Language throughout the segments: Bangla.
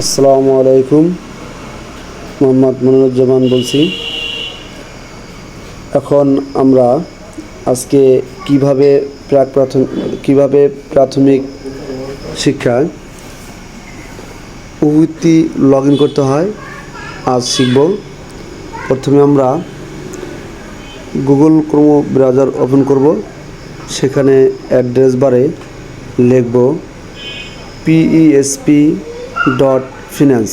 আসসালামু আলাইকুম। মোহাম্মদ মনিরুজ্জামান বলছি। এখন আমরা আজকে কীভাবে প্রাক প্রাথমিক কীভাবে প্রাথমিক শিক্ষায় উপবৃত্তি লগ ইন করতে হয়, আজ শিখব। প্রথমে আমরা গুগল ক্রোম ব্রাউজার ওপেন করব। সেখানে অ্যাড্রেস বারে লিখব পিইএসপি ডট ফিন্যান্স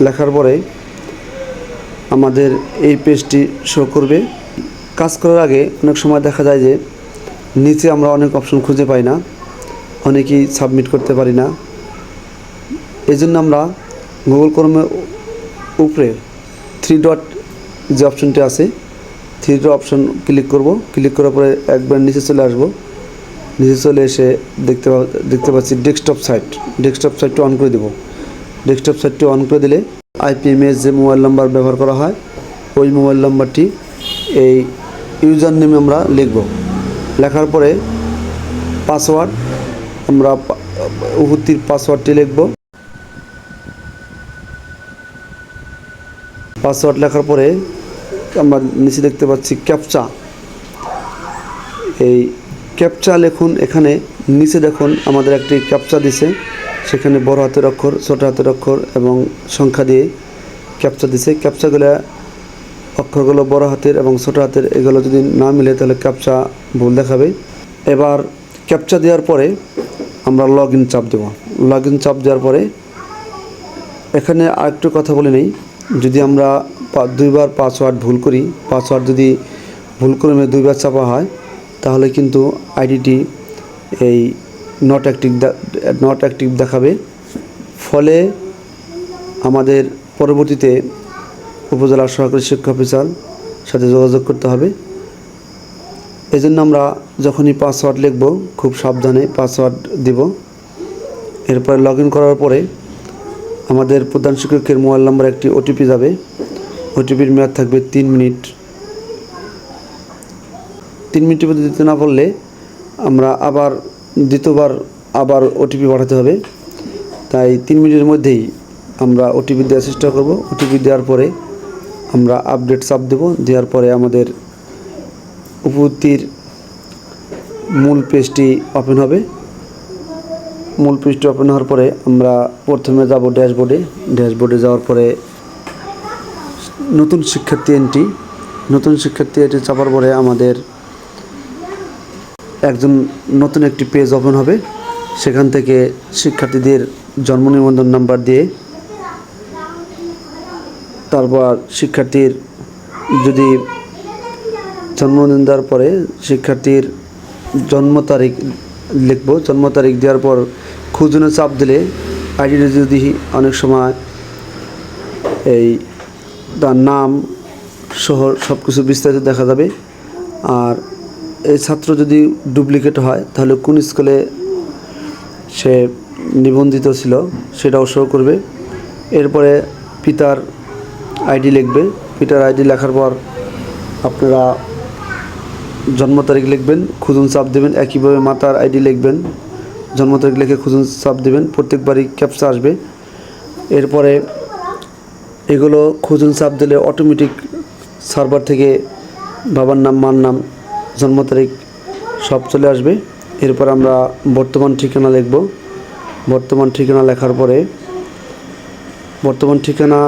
লেখার পরে আমাদের এই পেজটি শো করবে। কাজ করার আগে অনেক সময় দেখা যায় যে নিচে আমরা অনেক অপশন খুঁজে পাই না। অনেকেই সাবমিট করতে পারি না। এই জন্য আমরা গুগল ক্রমের উপরে থ্রি ডট যে অপশনটি আছে, থ্রি ডট অপশন ক্লিক করব। ক্লিক করার পরে একবার নিচে চলে আসব। নিচে চলে এসে দেখতে দেখতে পাচ্ছি ডেস্কটপ সাইট ডেস্কটপ সাইটটি অন করে দেব। ডেস্কটপ সাইটটি অন করে দিলে আইপিএমএস যে মোবাইল নাম্বার ব্যবহার করা হয়, ওই মোবাইল নাম্বারটি এই ইউজার নেমে আমরা লিখব। লেখার পরে পাসওয়ার্ড আমরা উপস্থিত পাসওয়ার্ডটি লিখব। পাসওয়ার্ড লেখার পরে আমরা নিচে দেখতে পাচ্ছি ক্যাপচা এই ক্যাপচা লিখুন, এখানে নিচে দেখুন আমাদের একটি ক্যাপচা দিছে, সেখানে বড় হাতের অক্ষর, ছোট হাতের অক্ষর এবং সংখ্যা দিয়ে ক্যাপচা দিছে। ক্যাপচাগুলো অক্ষরগুলো বড় হাতের এবং ছোট হাতের, এগুলো যদি না মিলে তাহলে ক্যাপচা ভুল দেখাবে। এবার ক্যাপচা দেওয়ার পরে আমরা লগ ইন চাপ দেবো। লগ ইন চাপ দেওয়ার পরে এখানে আরেকটু কথা বলে নেই। যদি আমরা দুইবার পাসওয়ার্ড ভুল করি, পাসওয়ার্ড যদি ভুল করে দুইবার চাপা হয় তাহলে কিন্তু আইডিটি এই নট অ্যাক্টিভ নট অ্যাক্টিভ দেখাবে। ফলে আমাদের পরবর্তীতে উপজেলা সহকারী শিক্ষা অফিসার সাথে যোগাযোগ করতে হবে। এই জন্য আমরা যখনই পাসওয়ার্ড লিখব, খুব সাবধানে পাসওয়ার্ড দিব। এরপরে লগ করার পরে আমাদের প্রধান শিক্ষকের মোবাইল নাম্বার একটি ওটিপি যাবে। ওটিপির মেয়াদ থাকবে তিন মিনিট। তিন মিনিটের মধ্যে দিতে না পারলে আমরা আবার, দ্বিতীয়বার আবার ওটিপি পাঠাতে হবে। তাই তিন মিনিটের মধ্যেই আমরা ওটিপি দেওয়ার চেষ্টা করব। ওটিপি দেওয়ার পরে আমরা আপডেট চাপ দেব। দেওয়ার পরে আমাদের উপস্থিতির মূল পেজটি ওপেন হবে। মূল পেজটি ওপেন হওয়ার পরে আমরা প্রথমে যাব ড্যাশবোর্ডে ড্যাশবোর্ডে যাওয়ার পরে নতুন শিক্ষার্থী এন্ট্রি নতুন শিক্ষার্থী এন্ট্রি চাপার পরে আমাদের একজন নতুন একটি পেজ ওপেন হবে। সেখান থেকে শিক্ষার্থীদের জন্ম নিবন্ধন নাম্বার দিয়ে তারপর শিক্ষার্থীর যদি জন্মদিন দেওয়ার পরে শিক্ষার্থীর জন্ম তারিখ লিখব, জন্ম তারিখ দেওয়ার পর খুঁজনে চাপ দিলে আইডিটা যদি অনেক সময় এই তার নাম শহর সব কিছু বিস্তারিত দেখা যাবে। আর এই ছাত্র যদি ডুপ্লিকেট হয়, তাহলে কোন স্কুলে সে নিবন্ধিত ছিল, সেটাও শো করবে। এরপরে পিতার আইডি লিখবে। পিতার আইডি লেখার পর আপনারা জন্ম তারিখ লিখবেন, খুদুন চাপ দেবেন, একইভাবে মাতার আইডি লিখবেন, জন্ম তারিখ লিখে খুদুন চাপ দেবেন প্রত্যেকবারই ক্যাপচা আসবে। এরপরে এগুলো খুদুন চাপ দিলে অটোমেটিক সার্ভার থেকে বাবার নাম, মার নাম জন্ম তারিখ সব চলে আসবে। এরপর আমরা বর্তমান ঠিকানা লিখব। বর্তমান ঠিকানা লেখার পরে, বর্তমান ঠিকানা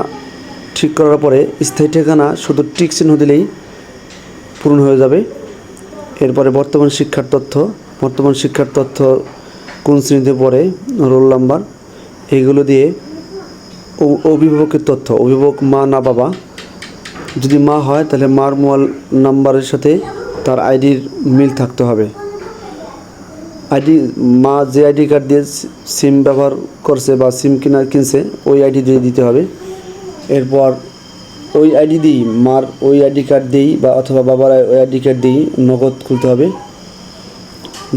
ঠিক করার পরে স্থায়ী ঠিকানা শুধু টিক চিহ্ন দিলেই পূরণ হয়ে যাবে। এরপরে বর্তমান শিক্ষার তথ্য, বর্তমান শিক্ষার তথ্য কোন শ্রেণীতে পড়ে, রোল নাম্বার এইগুলো দিয়ে অভিভাবকের তথ্য, অভিভাবক মা না বাবা। যদি মা হয় তাহলে মার মোবাইল নাম্বারের সাথে তার আইডির মিল থাকতে হবে। আইডি, মা যে আইডি কার্ড দিয়ে সিম ব্যবহার করছে বা সিম কিনা কিনছে, ওই আইডি দিয়ে দিতে হবে। এরপর ওই আইডি দিই মার ওই আইডি কার্ড দিই বা অথবা বাবার ওই আইডি কার্ড দিই নগদ খুলতে হবে।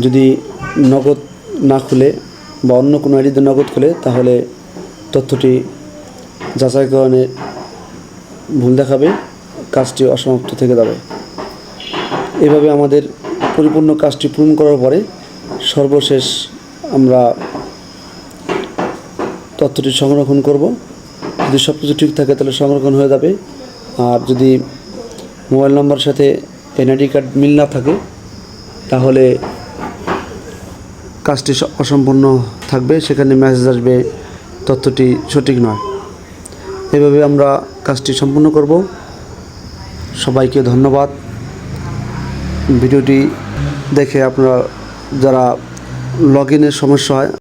যদি নগদ না খুলে বা অন্য কোনো আইডিতে নগদ খুলে, তাহলে তথ্যটি যাচাইকরণে ভুল দেখাবে, কাজটি অসমাপ্ত থেকে যাবে। এভাবে আমাদের পরিপূর্ণ কাজটি পূরণ করার পরে সর্বশেষ আমরা তথ্যটি সংরক্ষণ করব। যদি সব কিছু ঠিক থাকে তাহলে সংরক্ষণ হয়ে যাবে। আর যদি মোবাইল নাম্বারের সাথে এনআইডি কার্ড মিল না থাকে, তাহলে কাজটি অসম্পূর্ণ থাকবে। সেখানে মেসেজ আসবে, তথ্যটি সঠিক নয়। এভাবে আমরা কাজটি সম্পূর্ণ করব। সবাইকে ধন্যবাদ। ভিডিওটি দেখে আপনারা যারা লগ ইনের সমস্যা হয়